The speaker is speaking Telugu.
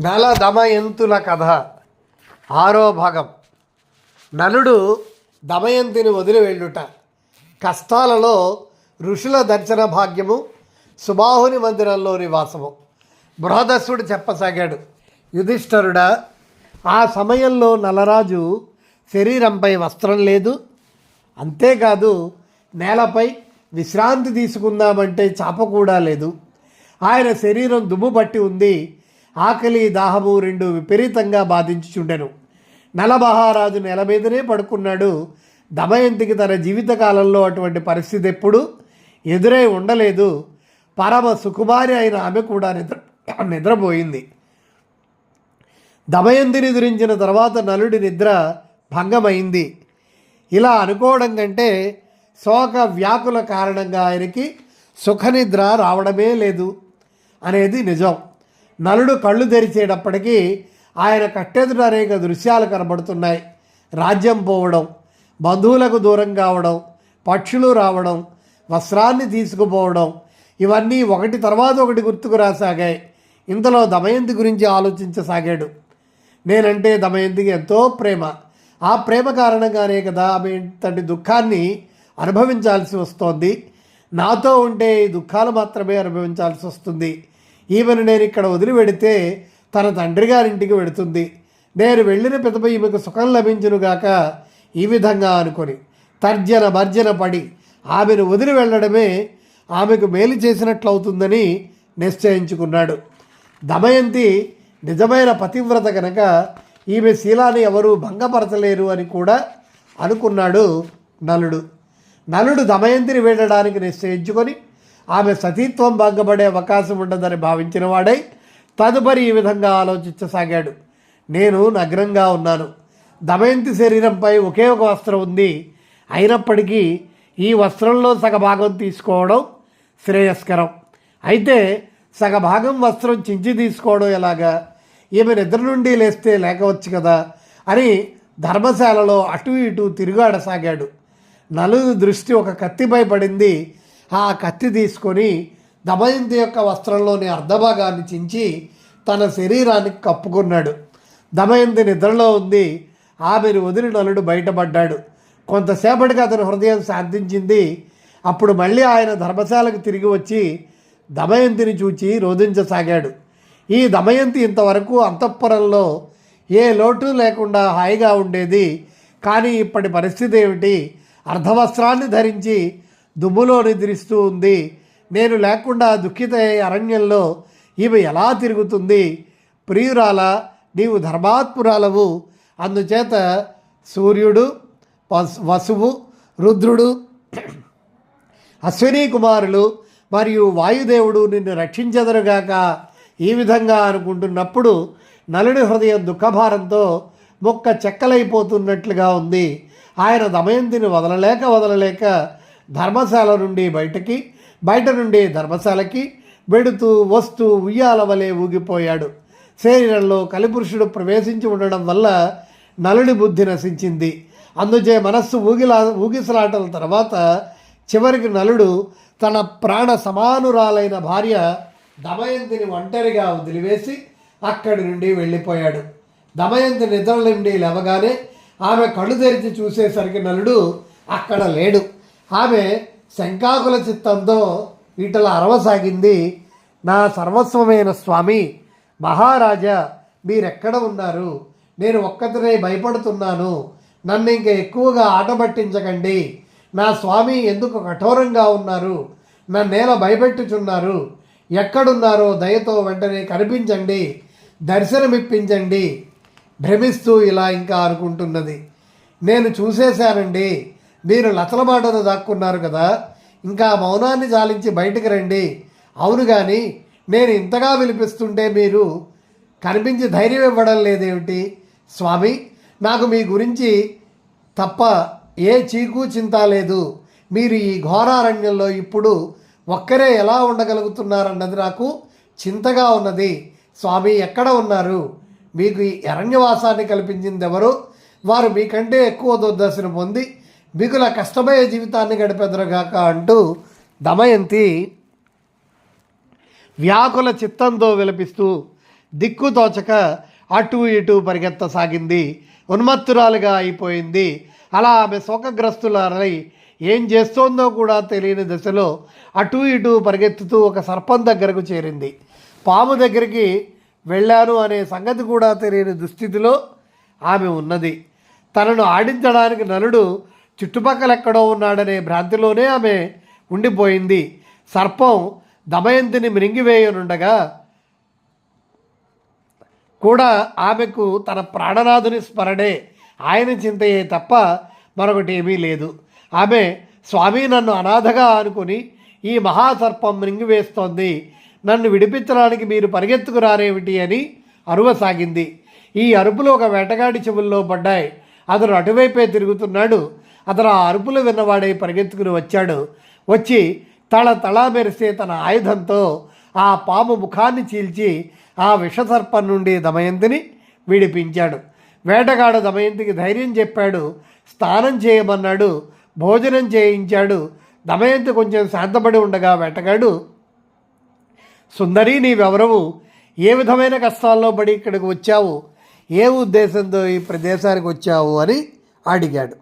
నల దమయంతుల కథ. ఆరో భాగం. నలుడు దమయంతిని వదిలి వెళ్ళుట కష్టాలలో ఋషుల దర్శన భాగ్యము సుబాహుని మందిరంలో నివాసము బృహదస్సుడు చెప్పసాగాడు యుధిష్ఠరుడా ఆ సమయంలో నలరాజు శరీరంపై వస్త్రం లేదు. అంతేకాదు నేలపై విశ్రాంతి తీసుకుందామంటే చాప కూడా లేదు. ఆయన శరీరం దుమ్ము పట్టి ఉంది. ఆకలి దాహము రెండు విపరీతంగా బాధించుచుండెను. నలమహారాజు నెల మీదనే పడుకున్నాడు. దమయంతికి తన జీవితకాలంలో అటువంటి పరిస్థితి ఎప్పుడు ఎదురై ఉండలేదు. పరమ సుకుమారి అయిన ఆమె కూడా నిద్ర నిద్రపోయింది. దమయంతిని ధరించిన తర్వాత నలుడి నిద్ర భంగమైంది. ఇలా అనుకోవడం కంటే శోక వ్యాకుల కారణంగా ఆయనకి సుఖనిద్ర రావడమే లేదు అనేది నిజం. నలుడు కళ్ళు తెరిచేటప్పటికీ ఆయన కట్టెదుట అనేక దృశ్యాలు కనబడుతున్నాయి. రాజ్యం పోవడం బంధువులకు దూరం కావడం పక్షులు రావడం వస్త్రాన్ని తీసుకుపోవడం ఇవన్నీ ఒకటి తర్వాత ఒకటి గుర్తుకు రాసాగాయి. ఇంతలో దమయంతి గురించి ఆలోచించసాగాడు. నేనంటే దమయంతికి ఎంతో ప్రేమ. ఆ ప్రేమ కారణంగానే కదా ఆమె ఇంతటి దుఃఖాన్ని అనుభవించాల్సి వస్తోంది. నాతో ఉంటే ఈ దుఃఖాలు మాత్రమే అనుభవించాల్సి వస్తుంది. ఈమెను నేను ఇక్కడ వదిలి వెడితే తన తండ్రి గారింటికి వెడుతుంది. నేను వెళ్ళిన పిదప ఈమెకు సుఖం లభించునుగాక ఈ విధంగా అనుకొని తర్జన భర్జన పడి ఆమెను వదిలి వెళ్ళడమే ఆమెకు మేలు చేసినట్లవుతుందని నిశ్చయించుకున్నాడు. దమయంతి నిజమైన పతివ్రత కనుక ఈమె శీలాన్ని ఎవరూ భంగపరచలేరు అని కూడా అనుకున్నాడు నలుడు. నలుడు దమయంతిని వెళ్ళడానికి నిశ్చయించుకొని ఆమె సతీత్వం భంగపడే అవకాశం ఉండదని భావించిన వాడై తదుపరి ఈ విధంగా ఆలోచించసాగాడు. నేను నగ్నంగా ఉన్నాను. దమయంతి శరీరంపై ఒకే ఒక వస్త్రం ఉంది. అయినప్పటికీ ఈ వస్త్రంలో సగభాగం తీసుకోవడం శ్రేయస్కరం. అయితే సగభాగం వస్త్రం చించి తీసుకోవడం ఎలాగా? ఈమె నిద్ర నుండి లేస్తే లేకవచ్చు కదా అని ధర్మశాలలో అటు ఇటు తిరుగాడసాగాడు. నలుగు దృష్టి ఒక కత్తిపై పడింది. ఆ కత్తి తీసుకొని దమయంతి యొక్క వస్త్రంలోని అర్ధభాగాన్ని చించి తన శరీరానికి కప్పుకున్నాడు. దమయంతి నిద్రలో ఉంది. ఆమెను వదిలి నలుడు బయటపడ్డాడు. కొంతసేపటికి అతని హృదయం శాంతించింది. అప్పుడు మళ్ళీ ఆయన ధర్మశాలకు తిరిగి వచ్చి దమయంతిని చూచి రోధించసాగాడు. ఈ దమయంతి ఇంతవరకు అంతఃపురంలో ఏ లోటు లేకుండా హాయిగా ఉండేది. కానీ ఇప్పటి పరిస్థితి ఏమిటి? అర్ధవస్త్రాన్ని ధరించి దుమ్ములో నిద్రిస్తూ ఉంది. నేను లేకుండా దుఃఖిత అరణ్యంలో ఈమె ఎలా తిరుగుతుంది? ప్రియురాల నీవు ధర్మాత్మురాలవు. అందుచేత సూర్యుడు వస్- వసువు రుద్రుడు అశ్విని కుమారులు మరియు వాయుదేవుడు నిన్ను రక్షించదరుగాక ఈ విధంగా అనుకుంటున్నప్పుడు నలుడి హృదయం దుఃఖభారంతో మొక్క చెక్కలైపోతున్నట్లుగా ఉంది. ఆయన దమయంతిని వదలలేక వదలలేక ధర్మశాల నుండి బయటకి బయట నుండి ధర్మశాలకి వెడుతూ వస్తూ ఉయ్యాల వలె ఊగిపోయాడు. శరీరంలో కలిపురుషుడు ప్రవేశించి ఉండడం వల్ల నలుడి బుద్ధి నశించింది. అందుచే మనస్సు ఊగిలా ఊగిసలాటల తర్వాత చివరికి నలుడు తన ప్రాణ సమానురాలైన భార్య దమయంతిని ఒంటరిగా వదిలివేసి అక్కడి నుండి వెళ్ళిపోయాడు. దమయంతి నిద్ర నుండి లేవగానే ఆమె కళ్ళు తెరిచి చూసేసరికి నలుడు అక్కడ లేడు. ఆమె శంకాకుల చిత్తంతో వీటల అరవసాగింది. నా సర్వస్వమైన స్వామి మహారాజా మీరెక్కడ ఉన్నారు? నేను ఒక్కతనే భయపడుతున్నాను. నన్ను ఇంక ఎక్కువగా ఆటపట్టించకండి నా స్వామి ఎందుకు కఠోరంగా ఉన్నారు? నన్నేల భయపెట్టుచున్నారు? ఎక్కడున్నారో దయతో వెంటనే కనిపించండి. దర్శనమిప్పించండి. భ్రమిస్తూ ఇలా ఇంకా అనుకుంటున్నది. నేను చూసేశానండి. మీరు లతలమాటను దాక్కున్నారు కదా ఇంకా మౌనాన్ని జాలించి బయటికి రండి. అవును కానీ నేను ఇంతగా విలిపిస్తుంటే మీరు కనిపించి ధైర్యం ఇవ్వడం లేదేమిటి? స్వామి నాకు మీ గురించి తప్ప ఏ చీకు చింత లేదు. మీరు ఈ ఘోరారణ్యంలో ఇప్పుడు ఒక్కరే ఎలా ఉండగలుగుతున్నారన్నది నాకు చింతగా ఉన్నది. స్వామి ఎక్కడ ఉన్నారు? మీకు ఈ అరణ్యవాసాన్ని కల్పించింది ఎవరు వారు మీకంటే ఎక్కువ దుర్దశను పొంది మిగుల కష్టమయ్యే జీవితాన్ని గడిపెదరుగాక అంటూ దమయంతి వ్యాకుల చిత్తంతో విలపిస్తూ దిక్కు తోచక అటు ఇటు పరిగెత్తసాగింది. ఉన్మత్తురాలుగా అయిపోయింది. అలా ఆమె శోకగ్రస్తులై ఏం చేస్తోందో కూడా తెలియని దశలో అటు ఇటు పరిగెత్తుతూ ఒక సర్పం దగ్గరకు చేరింది. పాము దగ్గరికి వెళ్ళాను అనే సంగతి కూడా తెలియని దుస్థితిలో ఆమె ఉన్నది. తనను ఆడించడానికి నలుడు చుట్టుపక్కల ఎక్కడో ఉన్నాడనే భ్రాంతిలోనే ఆమె ఉండిపోయింది. సర్పం దమయంతిని మృంగివేయనుండగా కూడా ఆమెకు తన ప్రాణనాథుని స్మరణే. ఆయన చింతయే తప్ప మరొకటి ఏమీ లేదు. ఆమె స్వామి నన్ను అనాథగా అనుకుని ఈ మహాసర్పం మృంగివేస్తోంది. నన్ను విడిపించడానికి మీరు పరిగెత్తుకురారేమిటి? అని అరువసాగింది. ఈ అరుపులు ఒక వేటగాడి చెవుల్లో పడ్డాయి. అతను అటువైపే తిరుగుతున్నాడు. అతను ఆ అరుపులు విన్నవాడై పరిగెత్తుకుని వచ్చాడు. వచ్చి తళ తళ మెరిసే తన ఆయుధంతో ఆ పాము ముఖాన్ని చీల్చి ఆ విషసర్పం నుండి దమయంతిని విడిపించాడు. వేటగాడు దమయంతికి ధైర్యం చెప్పాడు. స్నానం చేయమన్నాడు. భోజనం చేయించాడు. దమయంతి కొంచెం శాంతపడి ఉండగా వేటగాడు సుందరి నీవెవరవు? ఏ విధమైన కష్టాల్లో పడి ఇక్కడికి వచ్చావు? ఏ ఉద్దేశంతో ఈ ప్రదేశానికి వచ్చావు? అని అడిగాడు.